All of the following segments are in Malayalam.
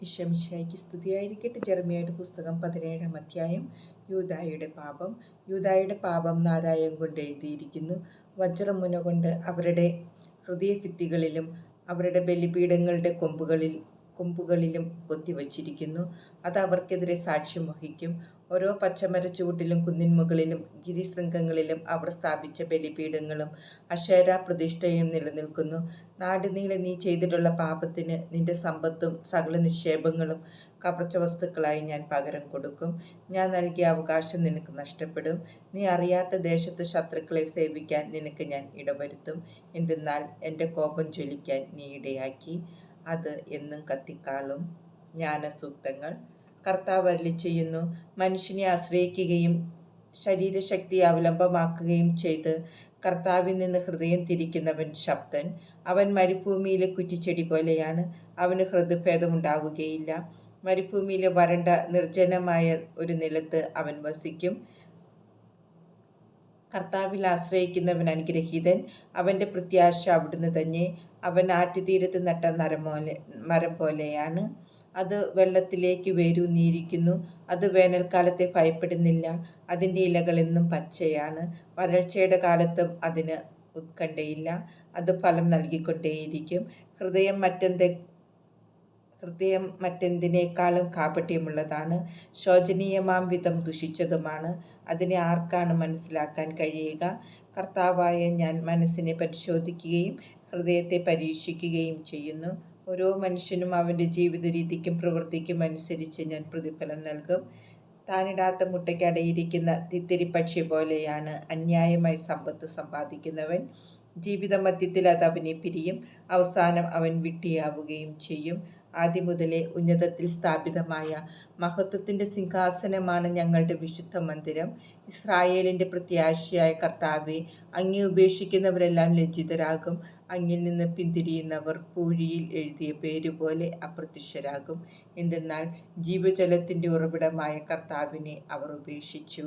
ഇഷമിഷായിക്ക് സ്തുതിയായിരിക്കട്ടെ. ജർമ്മിയായിട്ട് പുസ്തകം പതിനേഴാം അധ്യായം. യൂദായുടെ പാപം. യൂദായുടെ പാപം നാരായം കൊണ്ട് എഴുതിയിരിക്കുന്നു. വജ്രമുന കൊണ്ട് അവരുടെ ഹൃദയഭിത്തികളിലും അവരുടെ ബലിപീഠങ്ങളുടെ കൊമ്പുകളിൽ കൊമ്പുകളിലും കൊത്തിവച്ചിരിക്കുന്നു. അത് അവർക്കെതിരെ സാക്ഷ്യം വഹിക്കും. ഓരോ പച്ചമര ചുവട്ടിലും കുന്നിൻമുകളിലും ഗിരിശൃംഗങ്ങളിലും അവർ സ്ഥാപിച്ച ബലിപീഠങ്ങളും അക്ഷര പ്രതിഷ്ഠയും നിലനിൽക്കുന്നു നാടുനീളെ നീ ചെയ്തിട്ടുള്ള പാപത്തിന് നിന്റെ സമ്പത്തും സകല നിക്ഷേപങ്ങളും കവർച്ച വസ്തുക്കളായി ഞാൻ പകരം കൊടുക്കും. ഞാൻ നൽകിയ അവകാശം നിനക്ക് നഷ്ടപ്പെടും. നീ അറിയാത്ത ദേശത്ത് ശത്രുക്കളെ സേവിക്കാൻ നിനക്ക് ഞാൻ ഇടവരുത്തും. എന്തെന്നാൽ എന്റെ കോപം ജ്വലിക്കാൻ നീ ഇടയാക്കി. അത് എന്നും കത്തിക്കാളും ജ്ഞാനസൂക്തങ്ങൾ. കർത്താവ് അരളി ചെയ്യുന്നു മനുഷ്യനെ ആശ്രയിക്കുകയും ശരീരശക്തി അവലംബമാക്കുകയും ചെയ്ത് കർത്താവിൽ നിന്ന് ഹൃദയം തിരിക്കുന്നവൻ ശബ്ദൻ. അവൻ മരുഭൂമിയിലെ കുറ്റിച്ചെടി പോലെയാണ്. അവന് ഹൃദയഭേദമുണ്ടാവുകയില്ല. മരുഭൂമിയിലെ വരണ്ട നിർജനമായ ഒരു നിലത്ത് അവൻ വസിക്കും. കർത്താവിൽ ആശ്രയിക്കുന്നവൻ അനുഗ്രഹീതൻ. അവന്റെ പ്രത്യാശ അവിടുന്ന് തന്നെ. അവൻ ആറ്റുതീരത്ത് നട്ട നരമോലെ മരം പോലെയാണ്. അത് വെള്ളത്തിലേക്ക് വേരൂന്നിയിരിക്കുന്നു അത് വേനൽക്കാലത്തെ ഭയപ്പെടുന്നില്ല. അതിന്റെ ഇലകളെന്നും പച്ചയാണ്. വരൾച്ചയുടെ കാലത്തും അതിന് ഉത്കണ്ഠയില്ല. അത് ഫലം നൽകിക്കൊണ്ടേയിരിക്കും. ഹൃദയം മറ്റെന്തെ ഹൃദയം മറ്റെന്തിനേക്കാളും കാപട്യമുള്ളതാണ്. ശോചനീയമാം വിധം ദുഷിച്ചതുമാണ്. അതിനെ ആർക്കാണ് മനസ്സിലാക്കാൻ കഴിയുക? കർത്താവായ ഞാൻ മനസ്സിനെ പരിശോധിക്കുകയും ഹൃദയത്തെ പരീക്ഷിക്കുകയും ചെയ്യുന്നു. ഓരോ മനുഷ്യനും അവന്റെ ജീവിത രീതിക്കും പ്രവൃത്തിക്കും അനുസരിച്ച് ഞാൻ പ്രതിഫലം നൽകും. താനിടാത്ത മുട്ടയ്ക്കടയിരിക്കുന്ന തിത്തിരിപ്പക്ഷി പോലെയാണ് അന്യായമായി സമ്പത്ത് സമ്പാദിക്കുന്നവൻ. ജീവിത മധ്യത്തിൽ അത് അവനെ പിരിയും. അവസാനം അവൻ വിട്ടിയാവുകയും ചെയ്യും. ആദ്യം മുതലേ ഉന്നതത്തിൽ സ്ഥാപിതമായ മഹത്വത്തിന്റെ സിംഹാസനമാണ് ഞങ്ങളുടെ വിശുദ്ധ മന്ദിരം. ഇസ്രായേലിന്റെ പ്രത്യാശയായ കർത്താവെ അങ്ങേ ഉപേക്ഷിക്കുന്നവരെല്ലാം ലജ്ജിതരാകും. അങ്ങിൽ നിന്ന് പിന്തിരിയുന്നവർ പൂഴിയിൽ എഴുതിയ പേരുപോലെ അപ്രത്യക്ഷരാകും. എന്തെന്നാൽ ജീവജലത്തിന്റെ ഉറവിടമായ കർത്താവിനെ അവർ ഉപേക്ഷിച്ചു.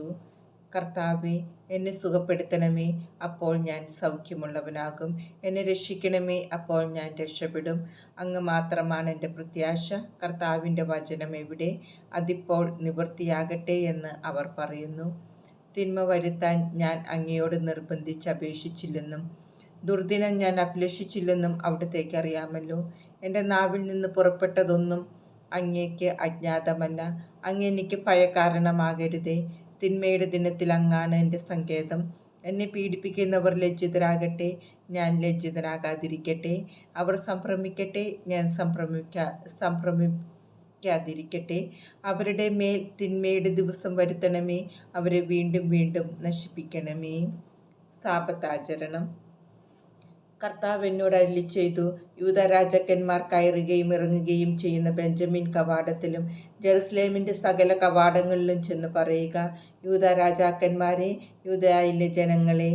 കർത്താവെ എന്നെ സുഖപ്പെടുത്തണമേ. അപ്പോൾ ഞാൻ സൗഖ്യമുള്ളവനാകും. എന്നെ രക്ഷിക്കണമേ. അപ്പോൾ ഞാൻ രക്ഷപ്പെടും. അങ്ങ് മാത്രമാണ് എന്റെ പ്രത്യാശ. കർത്താവിന്റെ വചനം എവിടെ? അതിപ്പോൾ നിവൃത്തിയാകട്ടെ എന്ന് അവർ പറയുന്നു. തിന്മ വരുത്താൻ ഞാൻ അങ്ങയോട് നിർബന്ധിച്ച് അപേക്ഷിച്ചില്ലെന്നും ദുർദിനം ഞാൻ അഭിലഷിച്ചില്ലെന്നും അവിടത്തേക്ക് അറിയാമല്ലോ. എന്റെ നാവിൽ നിന്ന് പുറപ്പെട്ടതൊന്നും അങ്ങേക്ക് അജ്ഞാതമല്ല. അങ്ങെനിക്ക് ഭയകാരണമാകരുതേ തിന്മയുടെ ദിനത്തിൽ അങ്ങാണ് എന്റെ സങ്കേതം. എന്നെ പീഡിപ്പിക്കുന്നവർ ലജ്ജിതരാകട്ടെ ഞാൻ ലജ്ജിതനാകാതിരിക്കട്ടെ. അവർ സംഭ്രമിക്കട്ടെ ഞാൻ സംഭ്രമിക്കാ സംഭ്രമിക്കാതിരിക്കട്ടെ. അവരുടെ മേൽ തിന്മയുടെ ദിവസം വരുത്തണമേ. അവരെ വീണ്ടും വീണ്ടും നശിപ്പിക്കണമേ. സാപത്താചരണം. കർത്താവ് എന്നോട് അരുളി ചെയ്തു. യൂതരാജാക്കന്മാർ കയറുകയും ഇറങ്ങുകയും ചെയ്യുന്ന ബെഞ്ചമിൻ കവാടത്തിലും ജെറുസലേമിന്റെ സകല കവാടങ്ങളിലും ചെന്ന് പറയുക യൂതരാജാക്കന്മാരെ യൂതയിലെ ജനങ്ങളെ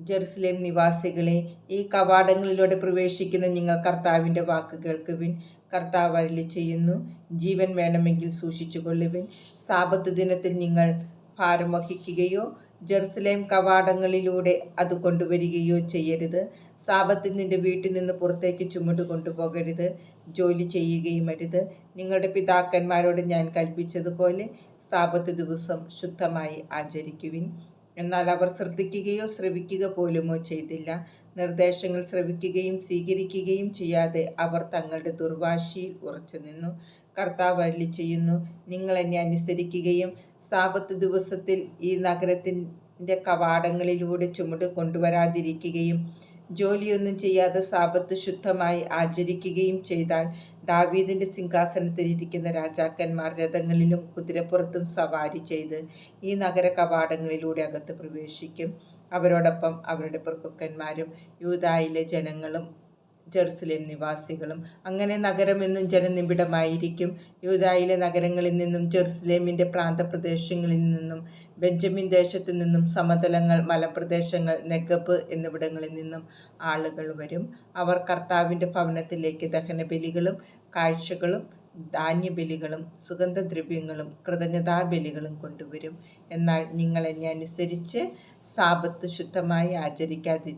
ജെറുസലേം നിവാസികളെ ഈ കവാടങ്ങളിലൂടെ പ്രവേശിക്കുന്ന നിങ്ങൾ കർത്താവിന്റെ വാക്ക് കേൾക്കുവിൻ. കർത്താവ് അരളി ചെയ്യുന്നു ജീവൻ വേണമെങ്കിൽ സൂക്ഷിച്ചു കൊള്ളുവിൻ സാപത്ത് ദിനത്തിൽ നിങ്ങൾ ഭാരം വഹിക്കുകയോ ജെറുസലേം കവാടങ്ങളിലൂടെ അത് കൊണ്ടുവരികയോ ചെയ്യരുത്. സാപത്തിൽ നിന്റെ വീട്ടിൽ നിന്ന് പുറത്തേക്ക് ചുമട് കൊണ്ടുപോകരുത്. ജോലി ചെയ്യുകയും അരുത്. നിങ്ങളുടെ പിതാക്കന്മാരോട് ഞാൻ കൽപ്പിച്ചതുപോലെ സാപത്ത് ദിവസം ശുദ്ധമായി ആചരിക്കുവിൻ. എന്നാൽ അവർ ശ്രദ്ധിക്കുകയോ ശ്രവിക്കുക പോലുമോ ചെയ്തില്ല. നിർദ്ദേശങ്ങൾ ശ്രവിക്കുകയും സ്വീകരിക്കുകയും ചെയ്യാതെ അവർ തങ്ങളുടെ ദുർവാശിയിൽ ഉറച്ചു നിന്നു കർത്താവ് അരുളി ചെയ്യുന്നു. നിങ്ങൾ എന്നെ അനുസരിക്കുകയും സാപത്ത് ദിവസത്തിൽ ഈ നഗരത്തിന്റെ കവാടങ്ങളിലൂടെ ചുമട് കൊണ്ടുവരാതിരിക്കുകയും ജോലിയൊന്നും ചെയ്യാതെ സാപത്ത് ശുദ്ധമായി ആചരിക്കുകയും ചെയ്താൽ ദാവീദിന്റെ സിംഹാസനത്തിലിരിക്കുന്ന രാജാക്കന്മാർ രഥങ്ങളിലും കുതിരപ്പുറത്തും സവാരി ചെയ്ത് ഈ നഗര കവാടങ്ങളിലൂടെ അകത്ത് പ്രവേശിക്കും. അവരോടൊപ്പം അവരുടെ പ്രഭുക്കന്മാരും യൂതായിലെ ജനങ്ങളും ജെറുസലേം നിവാസികളും. അങ്ങനെ നഗരമെന്നും ജനനിബിഡമായിരിക്കും. യൂതായിലെ നഗരങ്ങളിൽ നിന്നും ജെറുസലേമിന്റെ പ്രാന്തപ്രദേശങ്ങളിൽ നിന്നും ബെഞ്ചമിൻ ദേശത്തു നിന്നും സമതലങ്ങൾ മലപ്രദേശങ്ങൾ നെഗബ് എന്നിവിടങ്ങളിൽ നിന്നും ആളുകൾ വരും. അവർ കർത്താവിന്റെ ഭവനത്തിലേക്ക് ദഹനബലികളും കാഴ്ചകളും ധാന്യബലികളും സുഗന്ധദ്രവ്യങ്ങളും കൃതജ്ഞതാബലികളും കൊണ്ടുവരും. എന്നാൽ നിങ്ങൾ എന്നെ അനുസരിച്ച് സാപത്ത് ശുദ്ധമായി ആചരിക്കാതി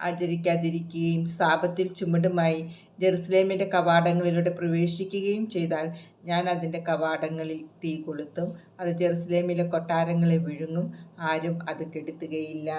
ആചരിക്കാതിരിക്കുകയും സാബത്തിൽ ചുമടുമായി ജെറുസലേമിന്റെ കവാടങ്ങളിലൂടെ പ്രവേശിക്കുകയും ചെയ്താൽ ഞാൻ അതിന്റെ കവാടങ്ങളിൽ തീ കൊളുത്തും അത് ജെറുസലേമിലെ കൊട്ടാരങ്ങളെ വിഴുങ്ങും ആരും അത് കെടുത്തുകയില്ല.